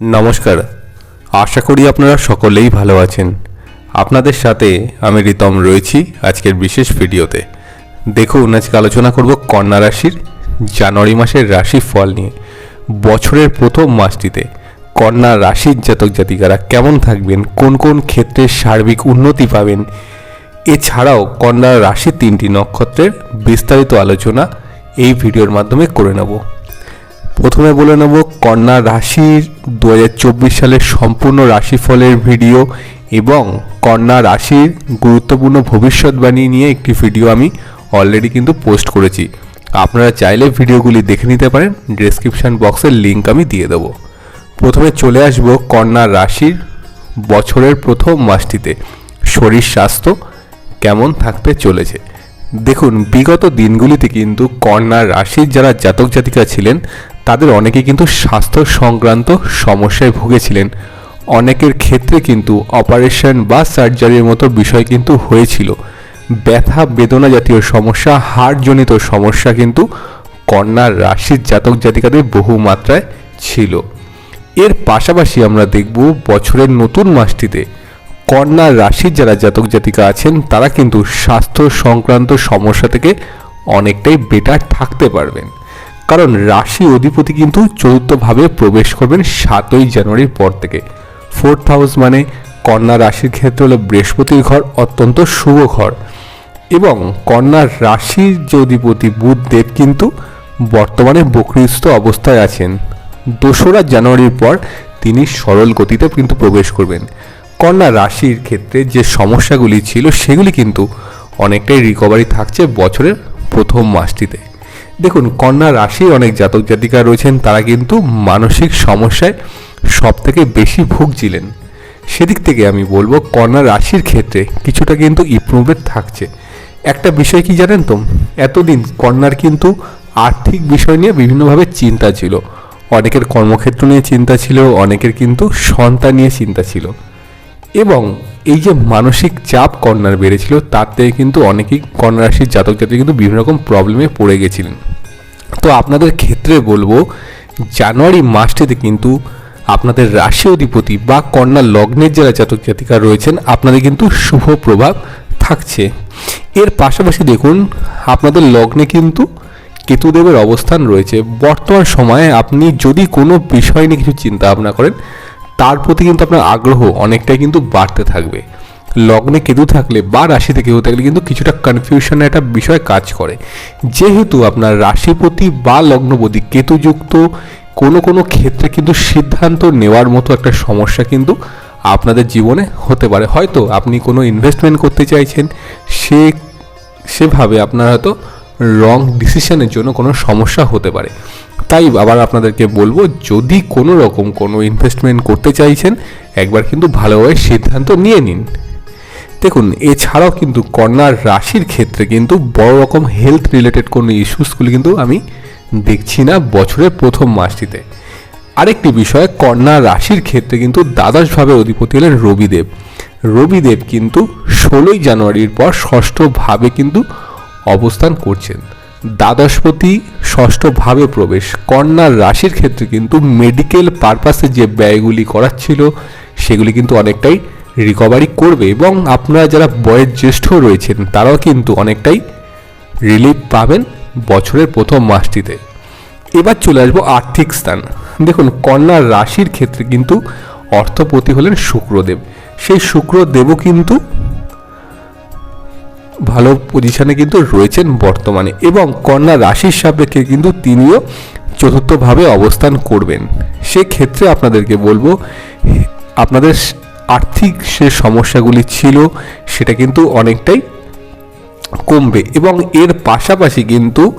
নমস্কার। আশা করি আপনারা সকলেই ভালো আছেন। আপনাদের সাথে আমি রিতম রয়েছি আজকের বিশেষ ভিডিওতে। দেখুন, আজকে আলোচনা করব কন্যা রাশির জানুয়ারি মাসের রাশি ফল নিয়ে। বছরের প্রথম মাসটিতে কন্যা রাশির জাতক জাতিকারা কেমন থাকবেন? কোন কোন ক্ষেত্রে সার্বিক উন্নতি পাবেন? এছাড়াও কন্যা রাশির তিনটি নক্ষত্রের বিস্তারিত আলোচনা এই ভিডিওর মাধ্যমে করে নেব। প্রথমে বলে নেব কন্যা রাশির দু হাজার চব্বিশ সালের সম্পূর্ণ রাশিফলের ভিডিও এবং কন্যা রাশির গুরুত্বপূর্ণ ভবিষ্যৎবাণী নিয়ে একটি ভিডিও আমি অলরেডি কিন্তু পোস্ট করেছি। আপনারা চাইলে ভিডিওগুলি দেখে নিতে পারেন ডেসক্রিপশান বক্সের লিঙ্ক আমি দিয়ে দেবো। প্রথমে চলে আসব কন্যা রাশির বছরের প্রথম মাসটিতে, শরীর স্বাস্থ্য কেমন থাকতে চলেছে। দেখুন, বিগত দিনগুলিতে কিন্তু কন্যা রাশির যারা জাতক জাতিকা ছিলেন তাদের অনেকে কিন্তু স্বাস্থ্য সংক্রান্ত সমস্যায় ভুগেছিলেন। অনেকের ক্ষেত্রে কিন্তু অপারেশন বা সার্জারির মতো বিষয় কিন্তু হয়েছিল। ব্যথা, বেদনা জাতীয় সমস্যা, হাড়জনিত সমস্যা কিন্তু কন্যা রাশির জাতক জাতিকাদের বহু মাত্রায় ছিল। এর পাশাপাশি আমরা দেখব বছরের নতুন মাসটিতে কন্যা রাশির যারা জাতক জাতিকা আছেন, তারা কিন্তু স্বাস্থ্য সংক্রান্ত সমস্যা থেকে অনেকটাই বেটার থাকতে পারবেন। কারণ রাশি অধিপতি কিন্তু চতুর্থভাবে প্রবেশ করবেন সাতই জানুয়ারির পর থেকে। ফোর্থ হাউস মানে কন্যা রাশির ক্ষেত্রে হলো বৃহস্পতির ঘর, অত্যন্ত শুভ ঘর। এবং কন্যা রাশির যে অধিপতি বুধদেব কিন্তু বর্তমানে বকরিস্থ অবস্থায় আছেন। দোসরা জানুয়ারির পর তিনি সরল গতিতে কিন্তু প্রবেশ করবেন। কন্যা রাশির ক্ষেত্রে যে সমস্যাগুলি ছিল সেগুলি কিন্তু অনেকটাই রিকভারি থাকছে বছরের প্রথম মাসটিতে। দেখুন, কন্যা রাশির অনেক জাতক জাতিকা রয়েছেন, তারা কিন্তু মানসিক সমস্যায় সব থেকে বেশি ভুগছিলেন। সেদিক থেকে আমি বলব, কন্যা রাশির ক্ষেত্রে কিছুটা কিন্তু ইমপ্রুভমেন্ট থাকছে। একটা বিষয় কি জানেন তো? এতদিন কন্যার কিন্তু আর্থিক বিষয় নিয়ে বিভিন্নভাবে চিন্তা ছিল। অনেকের কর্মক্ষেত্র নিয়ে চিন্তা ছিল, অনেকের কিন্তু সন্তান নিয়ে চিন্তা ছিল। এবং এই যে মানসিক চাপ কন্যার বেড়েছিল, তার থেকে কিন্তু অনেকেই কন্যা রাশির জাতক জাতিক কিন্তু বিভিন্ন রকম প্রবলেমে পড়ে গেছিলেন। তো আপনাদের ক্ষেত্রে বলব, জানুয়ারি মাসটিতে কিন্তু আপনাদের রাশি অধিপতি বা কন্যা লগ্নের যারা জাতক জাতিকা রয়েছেন, আপনাদের কিন্তু শুভ প্রভাব থাকছে। এর পাশাপাশি দেখুন, আপনাদের লগ্নে কিন্তু কেতুদেবের অবস্থান রয়েছে। বর্তমান সময়ে আপনি যদি কোনো বিষয় নিয়ে কিছু চিন্তা ভাবনা করেন, তার প্রতি কিন্তু আপনার আগ্রহ অনেকটাই কিন্তু বাড়তে থাকবে। লগ্নে কেতু থাকলে বা রাশিতে কেতু থাকলে কিন্তু কিছুটা কনফিউশনের একটা বিষয় কাজ করে। যেহেতু আপনার রাশিপতি বা লগ্নপতি কেতুযুক্ত, কোনো কোনো ক্ষেত্রে কিন্তু সিদ্ধান্ত নেওয়ার মতো একটা সমস্যা কিন্তু আপনাদের জীবনে হতে পারে। হয়তো আপনি কোনো ইনভেস্টমেন্ট করতে চাইছেন, সে, সেভাবে আপনার হয়তো রং ডিসিশনের জন্য কোনো সমস্যা হতে পারে। তাই আবার আপনাদেরকে বলব, যদি কোনো রকম কোনো ইনভেস্টমেন্ট করতে চাইছেন, একবার কিন্তু ভালোভাবে সিদ্ধান্ত নিয়ে নিন। দেখুন, এছাড়াও কিন্তু কন্যার রাশির ক্ষেত্রে কিন্তু বড় রকম হেলথ রিলেটেড কোনো ইস্যুসগুলি কিন্তু আমি দেখছি না বছরের প্রথম মাসটিতে। আরেকটি বিষয়, কন্যা রাশির ক্ষেত্রে কিন্তু দ্বাদশভাবে অধিপতি হলেন রবিদেব। রবিদেব কিন্তু ষোলোই জানুয়ারির পর ষষ্ঠভাবে কিন্তু অবস্থান করছেন। দ্বাদশপতি ষষ্ঠভাবে প্রবেশ। কন্যার রাশির ক্ষেত্রে কিন্তু মেডিকেল পারপাসে যে ব্যয়গুলি করাচ্ছিল, সেগুলি কিন্তু অনেকটাই রিকভারি করবে এবং আপনারা যারা বয়স জ্যেষ্ঠ রয়েছেন, তারাও কিন্তু অনেকটাই রিলিফ পাবেন বছরের প্রথম মাসটিতে। এবার চলে আসব আর্থিক স্থান। দেখুন, কন্যা রাশির ক্ষেত্রে কিন্তু অর্থপতি হলেন শুক্রদেব। সেই শুক্রদেবও কিন্তু ভালো পজিশানে কিন্তু রয়েছেন বর্তমানে এবং কন্যা রাশির সাপেক্ষে কিন্তু তিনিও চতুর্থভাবে অবস্থান করবেন। সেক্ষেত্রে আপনাদেরকে বলব, আপনাদের আর্থিক যে সমস্যাগুলি ছিল, সেটা কিন্তু অনেকটাই কমবে। এবং এর পাশাপাশি কিন্তু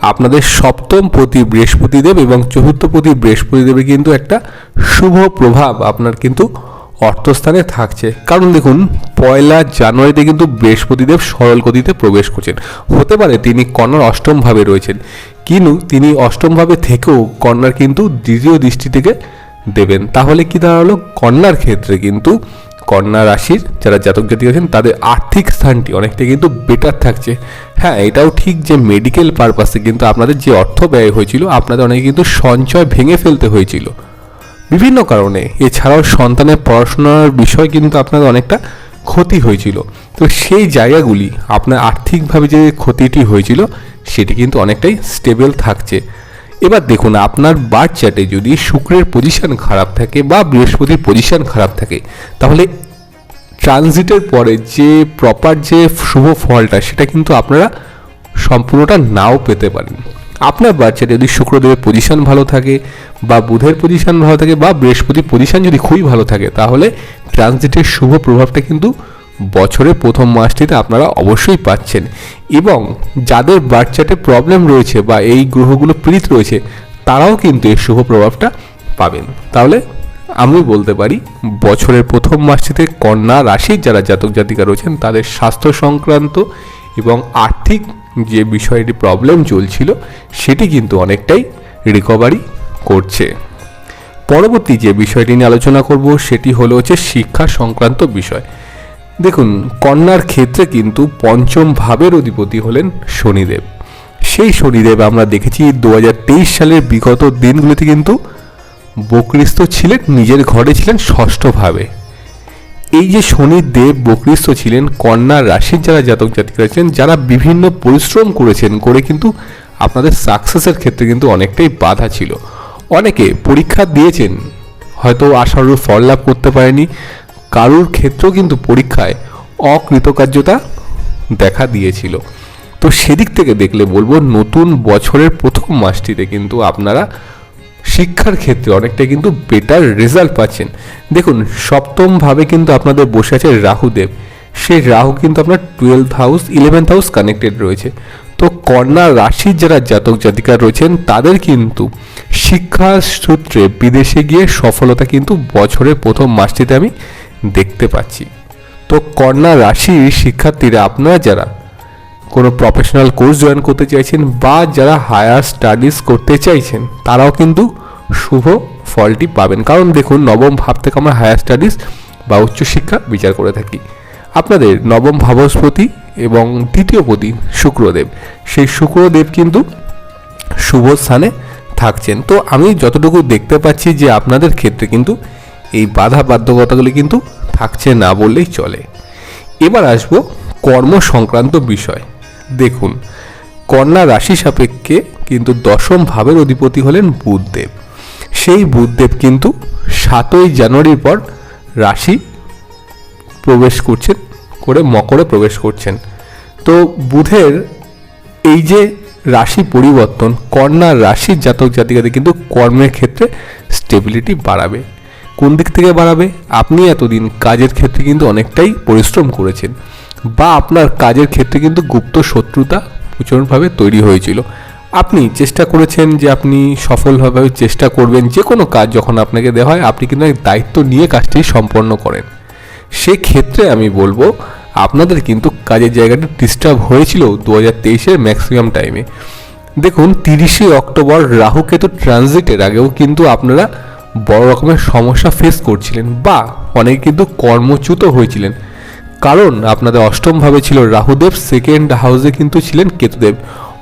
আপনাদের সপ্তম প্রতি বৃহস্পতিদেব এবং চতুর্থ প্রতি বৃহস্পতিদেবের কিন্তু একটা শুভ প্রভাব আপনার কিন্তু অর্থস্থানে থাকছে। কারণ দেখুন, পয়লা জানুয়ারিতে কিন্তু বৃহস্পতিদেব সরল গতিতে প্রবেশ করছেন। হতে পারে তিনি কন্যার অষ্টমভাবে রয়েছেন। কিন্তু তিনি অষ্টমভাবে থেকেও কন্যার কিন্তু দ্বিতীয় দৃষ্টি থেকে দেবেন। তাহলে কি দাঁড়াল? কন্যার ক্ষেত্রে কিন্তু কন্যা রাশির যারা জাতক জাতিক আছেন, তাদের আর্থিক স্থানটি অনেকটা কিন্তু বেটার থাকছে। হ্যাঁ এটাও ঠিক যে মেডিকেল পারপাসে কিন্তু আপনাদের যে অর্থ ব্যয় হয়েছিল, আপনাদের অনেকে কিন্তু সঞ্চয় ভেঙে ফেলতে হয়েছিল। বিভিন্ন কারণে। এছাড়াও সন্তানের পড়াশোনার বিষয় কিন্তু আপনাদের অনেকটা ক্ষতি হয়েছিল। তো সেই জায়গাগুলি, আপনার আর্থিকভাবে যে ক্ষতিটি হয়েছিল, সেটি কিন্তু অনেকটাই স্টেবল থাকছে। এবার দেখুন, আপনার বার্থ চার্টে যদি শুক্রের পজিশন খারাপ থাকে বা বৃহস্পতির পজিশন খারাপ থাকে, তাহলে ট্রানজিটের পরে যে প্রপার যে শুভ ফলটা, সেটা কিন্তু আপনারা সম্পূর্ণটা নাও পেতে পারেন। আপনার বাচ্চাটা যদি শুক্রদেবের পজিশন ভালো থাকে বা বুধের পজিশন ভালো থাকে বা বৃহস্পতির পজিশন যদি খুবই ভালো থাকে, তাহলে ট্রানজিটের শুভ প্রভাবটা কিন্তু বছরের প্রথম মাসটিতে আপনারা অবশ্যই পাচ্ছেন। এবং যাদের বাচ্চাতে প্রবলেম রয়েছে বা এই গ্রহগুলো পীড়িত রয়েছে, তারাও কিন্তু এই শুভ প্রভাবটা পাবেন। তাহলে আমি বলতে পারি, বছরের প্রথম মাসটিতে কন্যা রাশির যারা জাতক জাতিকা রয়েছেন, তাদের স্বাস্থ্য সংক্রান্ত এবং আর্থিক যে বিষয়টি প্রবলেম চলছিল, সেটি কিন্তু অনেকটাই রিকভারি করছে। পরবর্তী যে বিষয়টি নিয়ে আলোচনা করব, সেটি হলো হচ্ছে শিক্ষা সংক্রান্ত বিষয়। দেখুন, কন্যার ক্ষেত্রে কিন্তু পঞ্চম ভাবের অধিপতি হলেন শনিদেব। সেই শনিদেব আমরা দেখেছি দু হাজার তেইশ সালের বিগত দিনগুলিতে কিন্তু বকরিস্ত ছিলেন, নিজের ঘরে ছিলেন ষষ্ঠভাবে এই যে শনি দেব বকরিস্ত ছিলেন, কন্যা রাশির যারা জাতক জাতিক রয়েছেন যারা বিভিন্ন পরিশ্রম করেছেন, করে কিন্তু আপনাদের সাকসেসের ক্ষেত্রে কিন্তু অনেকটাই বাধা ছিল। অনেকে পরীক্ষা দিয়েছেন, হয়তো আশানুরূপ ফল লাভ করতে পারেনি কারুর ক্ষেত্রেও কিন্তু পরীক্ষায় অকৃতকার্যতা দেখা দিয়েছিল। তো সেদিক থেকে দেখলে বলব, নতুন বছরের প্রথম মাসটিতে কিন্তু আপনারা শিক্ষার ক্ষেত্রে অনেকটা কিন্তু বেটার রেজাল্ট পাচ্ছেন। দেখুন, সপ্তমভাবে কিন্তু আপনাদের বসে আছে রাহুদেব। সেই রাহু কিন্তু আপনার twelve house eleventh house connected রয়েছে। তো কন্যা রাশির যারা জাতক জাতিকা রয়েছেন, তাদের কিন্তু শিক্ষা সূত্রে বিদেশে গিয়ে সফলতা কিন্তু বছরের প্রথম মাসটিতে আমি দেখতে পাচ্ছি। তো কন্যা রাশির শিক্ষার্থীরা, আপনারা যারা কোনো প্রফেশনাল কোর্স জয়েন করতে চাইছেন বা যারা হায়ার স্টাডিজ করতে চাইছেন, তারাও কিন্তু শুভ ফলটি পাবেন। কারণ দেখুন, নবম ভাব থেকে আমরা হায়ার স্টাডিজ বা উচ্চশিক্ষা বিচার করে থাকি। আপনাদের নবম ভাবস্পতি এবং দ্বিতীয় পতি শুক্রদেব। সেই শুক্রদেব কিন্তু শুভ স্থানে থাকছেন। তো আমি যতটুকু দেখতে পাচ্ছি যে আপনাদের ক্ষেত্রে কিন্তু এই বাধা বাধ্যকতাগুলি কিন্তু থাকছে না বললেই চলে। এবার আসব কর্ম সংক্রান্ত বিষয়। দেখুন, কন্যা রাশি সাপেক্ষে কিন্তু দশম ভাবের অধিপতি হলেন বুধদেব। সেই বুধদেব কিন্তু সাতই জানুয়ারির পর রাশি প্রবেশ করছেন, করে মকরে প্রবেশ করছেন। তো বুধের এই যে রাশি পরিবর্তন, কন্যা রাশির জাতক জাতিকাদের কিন্তু কর্মের ক্ষেত্রে স্টেবিলিটি বাড়াবে। কোন দিক থেকে বাড়াবে? আপনি এতদিন কাজের ক্ষেত্রে কিন্তু অনেকটাই পরিশ্রম করেছেন বা আপনার কাজের ক্ষেত্রে কিন্তু গুপ্ত শত্রুতা প্রচুরভাবে তৈরি হয়েছিল। আপনি চেষ্টা করেছেন যে আপনি সফলভাবে চেষ্টা করবেন যে কোনো কাজ যখন আপনাকে দেওয়া হয়, আপনি কিন্তু দায়িত্ব নিয়ে কাজটি সম্পন্ন করেন। সেক্ষেত্রে আমি বলব, আপনাদের কিন্তু কাজের জায়গাটা ডিস্টার্ব হয়েছিল দু হাজার তেইশের ম্যাক্সিমাম টাইমে দেখুন, তিরিশে অক্টোবর রাহুকেতু ট্রানজিটের আগেও কিন্তু আপনারা বড় রকমের সমস্যা ফেস করছিলেন বা অনেকে কিন্তু কর্মচ্যুত হয়েছিলেন। কারণ আপনাদের অষ্টমভাবে ছিল রাহুদেব সেকেন্ড হাউসে কিন্তু ছিলেন কেতুদেব।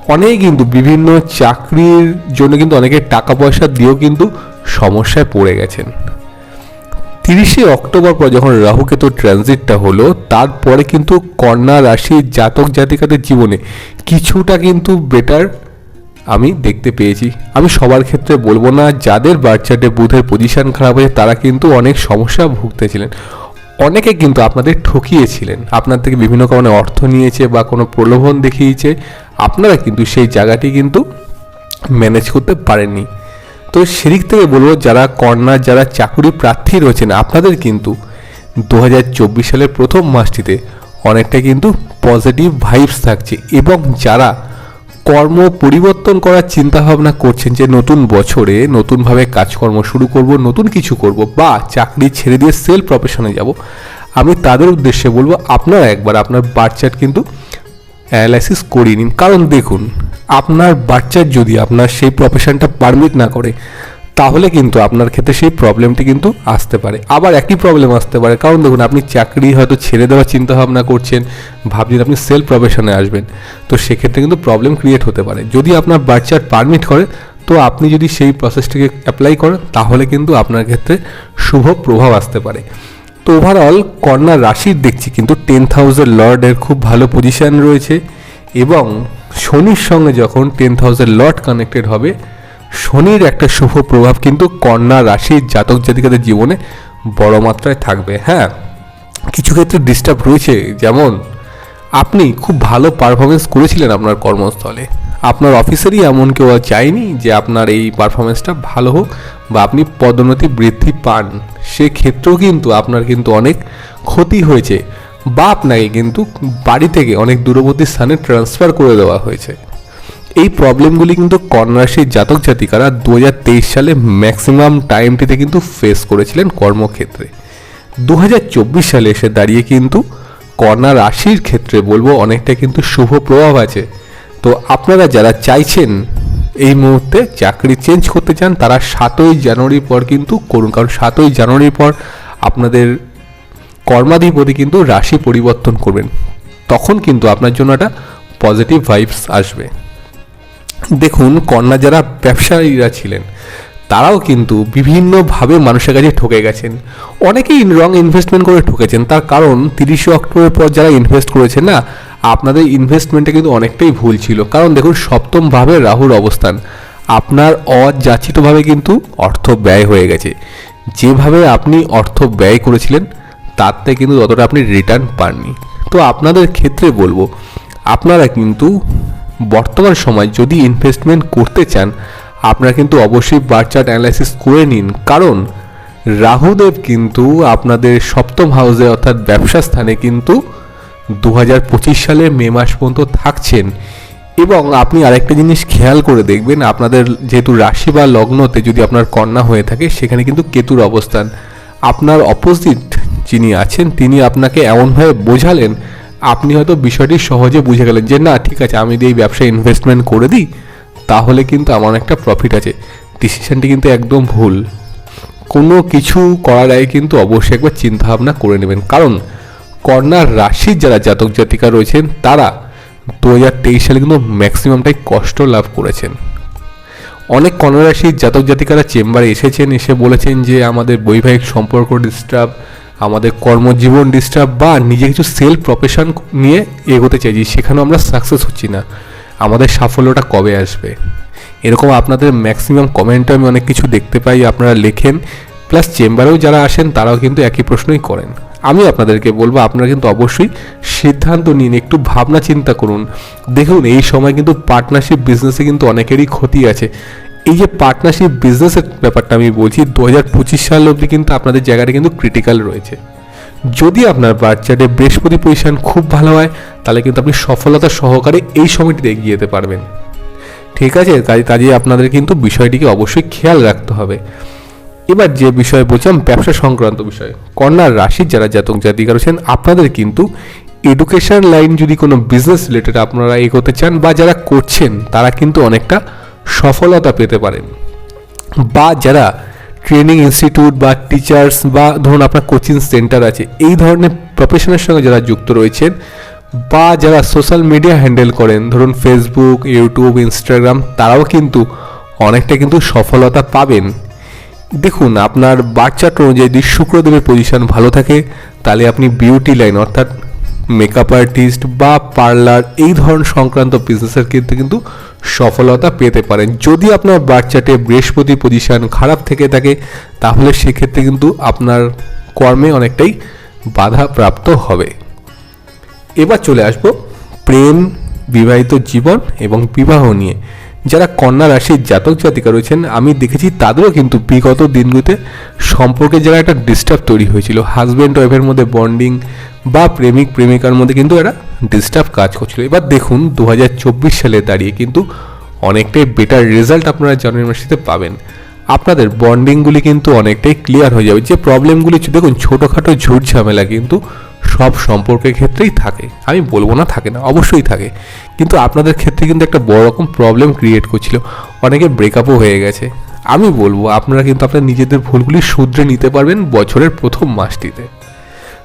অনেকে কিন্তু বিভিন্ন চাকরির জন্য কিন্তু অনেকে টাকা পয়সা দিয়েও কিন্তু সমস্যায় পড়ে গেছেন। তিরিশে অক্টোবর পর যখন রাহুকেতু ট্রানজিটটা হলো, তারপরে কিন্তু কন্যা রাশির জাতক জাতিকাদের জীবনে কিছুটা কিন্তু বেটার আমি দেখতে পেয়েছি। আমি সবার ক্ষেত্রে বলব না, যাদের বাচ্চাটে বুধের পজিশন খারাপ হয়েছে, তারা কিন্তু অনেক সমস্যা ভুগতেছিলেন। অনেকে কিন্তু আপনাদের ঠকিয়েছিলেন। আপনার থেকে বিভিন্ন কারণে অর্থ নিয়েছে বা কোনো প্রলোভন দেখিয়েছে। আপনারা কিন্তু সেই জায়গাটি কিন্তু ম্যানেজ করতে পারেননি। তো সেদিক থেকে বলব, যারা কর্নার, যারা চাকুরি প্রার্থী রয়েছেন, আপনাদের কিন্তু দু হাজার চব্বিশ সালের প্রথম মাসটিতে অনেকটা কিন্তু পজিটিভ ভাইবস থাকছে। এবং যারা কর্ম পরিবর্তন করার চিন্তা ভাবনা করছেন যে নতুন বছরে নতুনভাবে কাজকর্ম শুরু করব, নতুন কিছু করব বা চাকরি ছেড়ে দিয়ে সেল প্রফেশনে যাব। আমি তাদের উদ্দেশ্যে বলব, আপনারা একবার আপনার বাচ্চার কিন্তু অ্যানালাইসিস করিয়ে নিন। কারণ দেখুন, আপনার বাচ্চার যদি আপনার সেই প্রফেশনটা পারমিট না করে তাহলে কিন্তু আপনার ক্ষেত্রে সেই প্রবলেমটি কিন্তু আসতে পারে। আবার একই প্রবলেম আসতে পারে। কারণ দেখুন, আপনি চাকরি হয়তো ছেড়ে দেওয়ার চিন্তা ভাবনা করছেন, ভাবছেন আপনি সেলফ প্রফেশনে আসবেন। তো সেক্ষেত্রে কিন্তু প্রবলেম ক্রিয়েট হতে পারে। যদি আপনার বাচ্চার পারমিট করে, তো আপনি যদি সেই প্রসেসটিকে অ্যাপ্লাই করেন, তাহলে কিন্তু আপনার ক্ষেত্রে শুভ প্রভাব আসতে পারে। তো ওভারঅল কন্যা রাশির দেখছি কিন্তু টেন থাউজেন্ড লর্ডের খুব ভালো পজিশন রয়েছে এবং শনির সঙ্গে যখন টেন থাউজেন্ড লর্ড কানেক্টেড হবে শনির একটা শুভ প্রভাব কিন্তু কন্যা রাশির জাতক জাতিকাদের জীবনে বড় মাত্রায় থাকবে হ্যাঁ? কিছু ক্ষেত্রে ডিস্টার্ব রয়েছে, যেমন আপনি খুব ভালো পারফরমেন্স করেছিলেন আপনার কর্মস্থলে। আপনার অফিসেরই এমন কেউ চায়নি যে আপনার এই পারফরমেন্সটা ভালো হোক বা আপনি পদোন্নতি বৃদ্ধি পান। সেক্ষেত্রেও কিন্তু আপনার কিন্তু অনেক ক্ষতি হয়েছে। বা আপনাকে কিন্তু বাড়ি থেকে অনেক দূরবর্তী স্থানে ট্রান্সফার করে দেওয়া হয়েছে। এই প্রবলেমগুলি কিন্তু কন্যারাশির জাতক জাতিকারা দু হাজার তেইশ সালে ম্যাক্সিমাম টাইমটিতে কিন্তু ফেস করেছিলেন কর্মক্ষেত্রে। দু হাজার চব্বিশ সালে এসে দাঁড়িয়ে কিন্তু কন্যা রাশির ক্ষেত্রে বলব অনেকটা কিন্তু শুভ প্রভাব আছে। তো আপনারা যারা চাইছেন এই মুহূর্তে চাকরি চেঞ্জ করতে চান, তারা সাতই জানুয়ারির পর কিন্তু করুন। কারণ সাতই জানুয়ারির পর আপনাদের কর্মাধিপতি কিন্তু রাশি পরিবর্তন করবেন। তখন কিন্তু আপনার জন্য একটা পজিটিভ ভাইবস আসবে। দেখুন, কন্যা যারা ব্যবসায়ীরা ছিলেন, তারাও কিন্তু বিভিন্নভাবে মানুষের কাছে ঠকে গেছেন। অনেকেই রং ইনভেস্টমেন্ট করে ঠকেছেন, তার কারণ তিরিশে অক্টোবরের পর যারা ইনভেস্ট করেছেন না, আপনাদের ইনভেস্টমেন্টটা কিন্তু অনেকটাই ভুল ছিল। কারণ দেখুন, সপ্তমভাবে রাহুর অবস্থান, আপনার অযাচিতভাবে কিন্তু অর্থ ব্যয় হয়ে গেছে। যেভাবে আপনি অর্থ ব্যয় করেছিলেন তার থেকে কিন্তু ততটা আপনি রিটার্ন পাননি। তো আপনাদের ক্ষেত্রে বলব, আপনারা কিন্তু বর্তমান সময় যদি ইনভেস্টমেন্ট করতে চান, আপনারা কিন্তু অবশ্যই বার চার্ট অ্যানালাইসিস করে নিন। কারণ রাহুদেব কিন্তু আপনাদের সপ্তম হাউসে অর্থাৎ ব্যবসা স্থানে কিন্তু দু হাজার পঁচিশ সালে মে মাস পর্যন্ত থাকছেন। এবং আপনি আরেকটা জিনিস খেয়াল করে দেখবেন, আপনাদের যেহেতু রাশি বা লগ্নতে যদি আপনার কন্যা হয়ে থাকে, সেখানে কিন্তু কেতুর অবস্থান। আপনার অপোজিট যিনি আছেন, তিনি আপনাকে এমনভাবে বোঝালেন আপনি হয়তো বিষয়টি সহজে বুঝে গেলেন যে, না, ঠিক আছে, আমি যদি এই ব্যবসায় ইনভেস্টমেন্ট করে দিই, তাহলে কিন্তু আমার একটা প্রফিট আছে। ডিসিশনটি কিন্তু একদম ভুল। কোনো কিছু করার আগে কিন্তু অবশ্যই একবার চিন্তাভাবনা করে নেবেন। কারণ কর্নার রাশির যারা জাতক জাতিকা রয়েছেন, তারা দু হাজার তেইশ সালে কিন্তু ম্যাক্সিমামটাই কষ্ট লাভ করেছেন। অনেক কন্যা রাশির জাতক জাতিকারা চেম্বারে এসেছেন, এসে বলেছেন যে, আমাদের বৈবাহিক সম্পর্ক ডিস্টার্ব আমাদের কর্মজীবন ডিস্টার্ব বা নিজে কিছু সেলফ প্রফেশন নিয়ে এগোতে চাইছি, সেখানেও আমরা সাকসেস হচ্ছি না। আমাদের সাফল্যটা কবে আসবে? এরকম আপনাদের ম্যাক্সিমাম কমেন্টে আমি অনেক কিছু দেখতে পাই, আপনারা লেখেন। প্লাস চেম্বারেও যারা আসেন, তারাও কিন্তু একই প্রশ্নই করেন। আমি আপনাদেরকে বলব, আপনারা কিন্তু অবশ্যই সিদ্ধান্ত নিন, একটু ভাবনা চিন্তা করুন। দেখুন, এই সময় কিন্তু পার্টনারশিপ বিজনেসে কিন্তু অনেকেরই ক্ষতি আছে। এই যে পার্টনারশিপ বিজনেসের ব্যাপারটা আমি বলছি দু হাজার পঁচিশ সাল অবধি কিন্তু আপনাদের জায়গাটা কিন্তু ক্রিটিক্যাল রয়েছে। যদি আপনার বাচ্চাটে বৃহস্পতি পজিশন খুব ভালো হয়, তাহলে কিন্তু আপনি সফলতা সহকারে এই সময়টিতে এগিয়ে যেতে পারবেন। ঠিক আছে? তাই কাজে আপনাদের কিন্তু বিষয়টিকে অবশ্যই খেয়াল রাখতে হবে। এবার যে বিষয়ে বলছিলাম, ব্যবসা সংক্রান্ত বিষয়। কন্যার রাশির যারা জাতক জাতিকা রয়েছেন আপনাদের কিন্তু এডুকেশন লাইন যদি কোনো বিজনেস রিলেটেড আপনারা এগোতে চান বা যারা করছেন, তারা কিন্তু অনেকটা সফলতা পেতে পারেন বা যারা ট্রেনিং ইনস্টিটিউট বা টিচার্স বা ধরুন আপনার কোচিং সেন্টার আছে, এই ধরনের প্রফেশনের সঙ্গে যারা যুক্ত রয়েছেন বা যারা সোশ্যাল মিডিয়া হ্যান্ডেল করেন, ধরুন ফেসবুক ইউটিউব ইনস্টাগ্রাম তারাও কিন্তু অনেকটা কিন্তু সফলতা পাবেন। দেখুন, আপনার বাচ্চাটা অনুযায়ী যদি শুক্রদেবের পজিশন ভালো থাকে, তাহলে আপনি বিউটি লাইন অর্থাৎ মেকআপ আর্টিস্ট বা পার্লার এই ধরনের সংক্রান্ত বিজনেসের ক্ষেত্রে কিন্তু সফলতা পেতে পারেন। যদি আপনার বাচ্চাটে বৃহস্পতি পজিশন খারাপ থেকে থাকে, তাহলে সেক্ষেত্রে কিন্তু আপনার কর্মে অনেকটাই বাধা প্রাপ্ত হবে। এবার চলে আসব প্রেম, বিবাহিত জীবন এবং বিবাহ নিয়ে। যারা কন্যা রাশির জাতক জাতিকা রয়েছেন, আমি দেখেছি তাদেরও কিন্তু বিগত দিনগুলিতে সম্পর্কে যারা একটা ডিস্টার্ব তৈরি হয়েছিল। হাজব্যান্ড ওয়াইফের মধ্যে বন্ডিং বা প্রেমিক, প্রেমিকার মধ্যে কিন্তু একটা ডিস্টার্ব কাজ করছিল। এবার দেখুন দু হাজার চব্বিশ সালে দাঁড়িয়ে কিন্তু অনেকটাই বেটার রেজাল্ট আপনারা জানুয়ারি মাসেতে পাবেন। আপনাদের বন্ডিংগুলি কিন্তু অনেকটাই ক্লিয়ার হয়ে যাবে। যে প্রবলেমগুলি দেখুন, ছোটোখাটো ঝুট ঝামেলা কিন্তু সব সম্পর্কের ক্ষেত্রেই থাকে। আমি বলব না থাকে না, অবশ্যই থাকে। কিন্তু আপনাদের ক্ষেত্রে কিন্তু একটা বড় রকম প্রবলেম ক্রিয়েট করছিল। অনেকে ব্রেকআপও হয়ে গেছে। আমি বলব, আপনারা কিন্তু আপনার নিজেদের ভুলগুলি শুধরে নিতে পারবেন বছরের প্রথম মাসটিতে।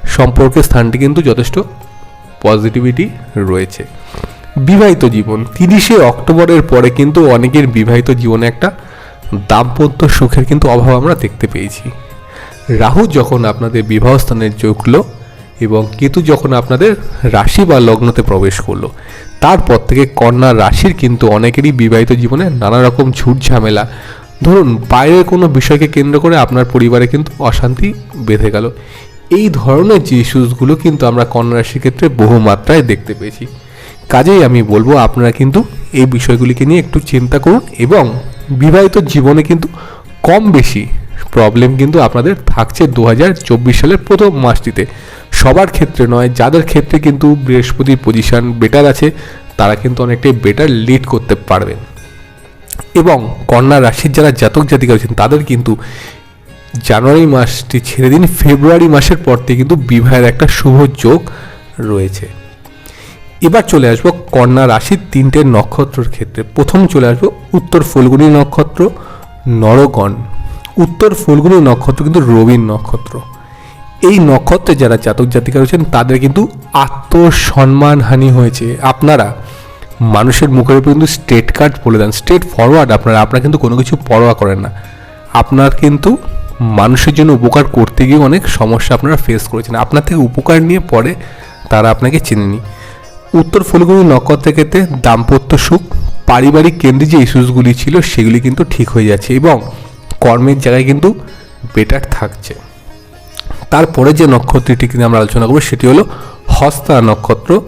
সম্পর্কের স্থানটি কিন্তু যথেষ্ট পজিটিভিটি রয়েছে। বিবাহিত জীবন, তিরিশে অক্টোবরের পরে কিন্তু অনেকের বিবাহিত জীবনে একটা দাম্পত্য সুখের কিন্তু অভাব আমরা দেখতে পেয়েছি। রাহু যখন আপনাদের বিবাহ স্থানে যোগলো এবং কেতু যখন আপনাদের রাশি বা লগ্নতে প্রবেশ করল, তারপর থেকে কন্যা রাশির কিন্তু অনেকেরই বিবাহিত জীবনে নানা রকম ঝুট ঝামেলা ধরুন, বাইরের কোনো বিষয়কে কেন্দ্র করে আপনার পরিবারে কিন্তু অশান্তি বেঁধে গেল। এই ধরনের যে ইস্যুসগুলো কিন্তু আমরা কন্যা রাশির ক্ষেত্রে বহু মাত্রায় দেখতে পেয়েছি। কাজেই আমি বলব, আপনারা কিন্তু এই বিষয়গুলিকে নিয়ে একটু চিন্তা করুন এবং বিবাহিত জীবনে কিন্তু কম বেশি প্রবলেম কিন্তু আপনাদের থাকছে দু হাজার চব্বিশ সালের প্রথম মাসটিতে। সবার ক্ষেত্রে নয়, যাদের ক্ষেত্রে কিন্তু বৃহস্পতির পজিশন বেটার আছে, তারা কিন্তু অনেকটাই বেটার লিড করতে পারবেন। এবং কন্যা রাশির যারা জাতক জাতিকা আছেন, তাদের কিন্তু জানুয়ারি মাসটি ছেড়ে দিন, ফেব্রুয়ারি মাসের পর থেকে কিন্তু বিবাহের একটা শুভ যোগ রয়েছে। এবার চলে আসব কন্যা রাশির তিনটে নক্ষত্রের ক্ষেত্রে। প্রথম চলে আসব উত্তর ফুলগুনি নক্ষত্র, নরগণ। উত্তর ফুলগুনি নক্ষত্র কিন্তু রবির নক্ষত্র। এই নক্ষত্রে যারা জাতক জাতিকা রয়েছেন, তাদের কিন্তু আত্মসম্মানহানি হয়েছে। আপনারা মানুষের মুখের উপর কিন্তু স্টেট কার্ড বলে দেন। স্টেট ফরওয়ার্ড আপনারা আপনারা কিন্তু কোনো কিছু পরোয়া করেন না। আপনার কিন্তু মানুষের জন্য উপকার করতে গিয়ে অনেক সমস্যা আপনারা ফেস করেছেন। আপনার থেকে উপকার নিয়ে পরে তারা আপনাকে চেনেনি। উত্তর ফুলগুলি নক্ষত্রের ক্ষেত্রে দাম্পত্য সুখ, পারিবারিক কেন্দ্রে যে ইস্যুসগুলি ছিল, সেগুলি কিন্তু ঠিক হয়ে যাচ্ছে এবং কর্মের জায়গায় কিন্তু বেটার থাকছে। তারপরে যে নক্ষত্রটি কিন্তু আমরা আলোচনা করব, সেটি হলো হস্তা নক্ষত্র,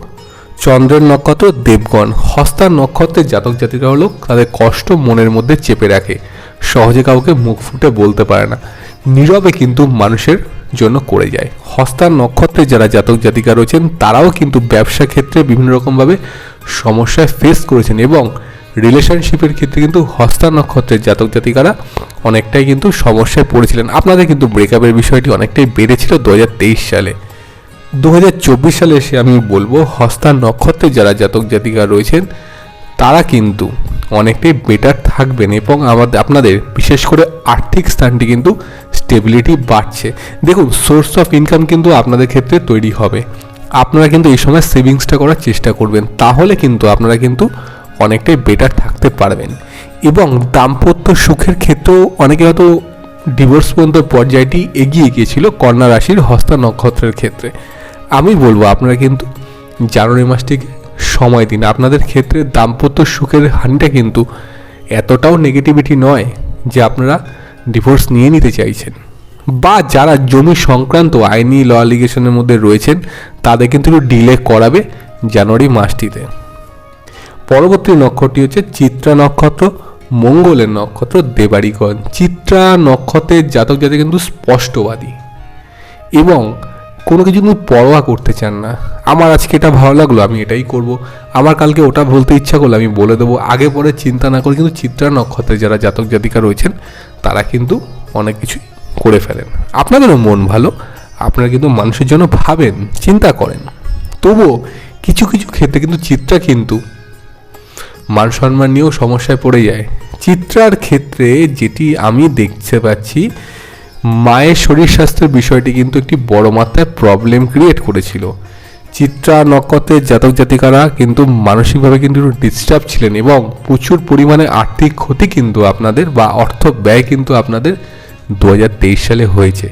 চন্দ্রের নক্ষত্র, দেবগণ। হস্তা নক্ষত্রের জাতক জাতিকা হলো তাদের কষ্ট মনের মধ্যে চেপে রাখে। সহজে কাউকে মুখ ফুটে বলতে পারে না। নীরবে কিন্তু মানুষের জন্য করে যায়। হস্তা নক্ষত্রে যারা জাতক জাতিকা রয়েছেন, তারাও কিন্তু ব্যবসা ক্ষেত্রে বিভিন্ন রকমভাবে সমস্যায় ফেস করেছেন এবং রিলেশনশিপের ক্ষেত্রে কিন্তু হস্তা নক্ষত্রের জাতক জাতিকারা অনেকটাই কিন্তু সমস্যায় পড়েছিলেন। আপনাদের কিন্তু ব্রেকআপের বিষয়টি অনেকটাই বেড়েছিল দু হাজার তেইশ সালে। দু হাজার চব্বিশ সালে এসে আমি বলব হস্তা নক্ষত্রে যারা জাতক জাতিকা রয়েছেন, তারা কিন্তু অনেকটাই বেটার থাকবেন এবং আমাদের আপনাদের বিশেষ করে আর্থিক স্থানটি কিন্তু স্টেবিলিটি বাড়ছে। দেখুন সোর্স অফ ইনকাম কিন্তু আপনাদের ক্ষেত্রে তৈরি হবে। আপনারা কিন্তু এই সময় সেভিংসটা করার চেষ্টা করবেন। তাহলে কিন্তু আপনারা কিন্তু অনেকটাই বেটার থাকতে পারবেন। এবং দাম্পত্য সুখের ক্ষেত্রেও অনেকে হয়তো ডিভোর্স পর্যন্ত পর্যায়টি এগিয়ে গিয়েছিল কন্যা রাশির হস্তা নক্ষত্রের ক্ষেত্রে। আমি বলব আপনারা কিন্তু জানুয়ারি মাসটিকে সময় দিন। আপনাদের ক্ষেত্রে দাম্পত্য সুখের হানিটা কিন্তু এতটাও নেগেটিভিটি নয় যে আপনারা ডিভোর্স নিয়ে নিতে চাইছেন। বা যারা জমি সংক্রান্ত আইনি ল অ্যালিগেশনের মধ্যে রয়েছেন, তাদের কিন্তু একটু ডিলে করাবে জানুয়ারি মাসটিতে। পরবর্তী নক্ষত্রটি হচ্ছে চিত্রা নক্ষত্র, মঙ্গলের নক্ষত্র দেবাড়িগণ চিত্রা নক্ষত্রের জাতক জাতক কিন্তু স্পষ্টবাদী। এবং কোনো কিছু কিন্তু পরোয়া করতে চান না। আমার আজকে এটা ভালো লাগল, আমি এটাই করব। আমার কালকে ওটা বলতে ইচ্ছা করল আমি বলে দেবো। আগে পরে চিন্তা না করে কিন্তু চিত্রা নক্ষত্রে যারা জাতক জাতিকা রয়েছেন, তারা কিন্তু অনেক কিছুই করে ফেলেন। আপনাদেরও মন ভালো, আপনারা কিন্তু মানুষের জন্য ভাবেন, চিন্তা করেন। তবুও কিছু কিছু ক্ষেত্রে কিন্তু চিত্রা কিন্তু মান সম্মান নিয়েও সমস্যায় পড়ে যায়। চিত্রার ক্ষেত্রে যেটি আমি দেখতে পাচ্ছি, মায়ের শরীর স্বাস্থ্যের বিষয়টি কিন্তু একটি বড় মাত্রায় প্রবলেম ক্রিয়েট করেছিল। চিত্রা, নক্ষত্রের জাতক জাতিকারা কিন্তু মানসিকভাবে কিন্তু একটু ডিস্টার্ব ছিলেন এবং প্রচুর পরিমাণে আর্থিক ক্ষতি কিন্তু আপনাদের বা অর্থ ব্যয় কিন্তু আপনাদের দু হাজার তেইশ সালে হয়েছে।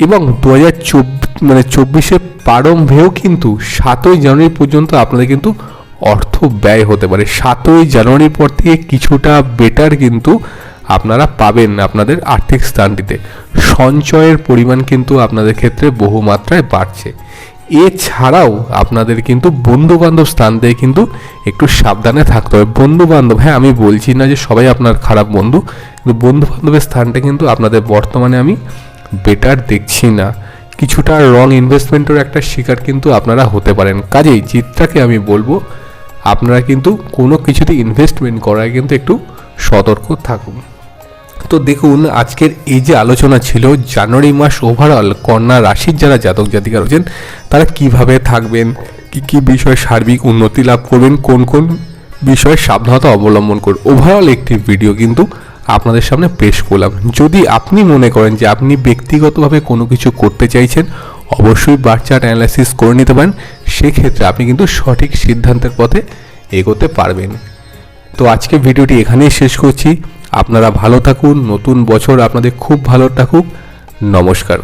এবং দু হাজার চব্বিশ মানে চব্বিশে প্রারম্ভেও কিন্তু সাতই জানুয়ারি পর্যন্ত আপনাদের কিন্তু অর্থ ব্যয় হতে পারে। সাতই জানুয়ারির পর থেকে কিছুটা বেটার কিন্তু আপনারা পাবেন আপনাদের আর্থিক স্থানটিতে। সঞ্চয়ের পরিমাণ কিন্তু আপনাদের ক্ষেত্রে বহু মাত্রায় বাড়ছে। এছাড়াও আপনাদের কিন্তু বন্ধু বান্ধব স্থান থেকে কিন্তু একটু সাবধানে থাকতে হবে। বন্ধু বান্ধব হ্যাঁ আমি বলছি না যে সবাই আপনার খারাপ বন্ধু, কিন্তু বন্ধু বান্ধবের স্থানটা কিন্তু আপনাদের বর্তমানে আমি বেটার দেখছি না। কিছুটা রং ইনভেস্টমেন্টের একটা শিকার কিন্তু আপনারা হতে পারেন। কাজেই চিত্রাকে আমি বলব আপনারা কিন্তু কোনো কিছুতে ইনভেস্টমেন্ট করায় কিন্তু একটু সতর্ক থাকুন। তো দেখুন, আজকের এই যে আলোচনা ছিল, জানুয়ারি মাস ওভারঅল কন্যা রাশির যারা জাতক জাতিকা রয়েছেন, তারা কীভাবে থাকবেন, কি কি বিষয়ে সার্বিক উন্নতি লাভ করবেন, কোন কোন বিষয়ে সাবধানতা অবলম্বন করুন ওভারঅল একটি ভিডিও কিন্তু আপনাদের সামনে পেশ করলাম। যদি আপনি মনে করেন যে আপনি ব্যক্তিগতভাবে কোনো কিছু করতে চাইছেন অবশ্যই বার চার্ট অ্যানালাইসিস করে নিতে পারেন। সেক্ষেত্রে আপনি কিন্তু সঠিক সিদ্ধান্তের পথে এগোতে পারবেন। তো আজকে ভিডিওটি এখানেই শেষ করছি। আপনারা ভালো থাকুন, নতুন বছর আপনাদের খুব ভালো থাকুক। নমস্কার।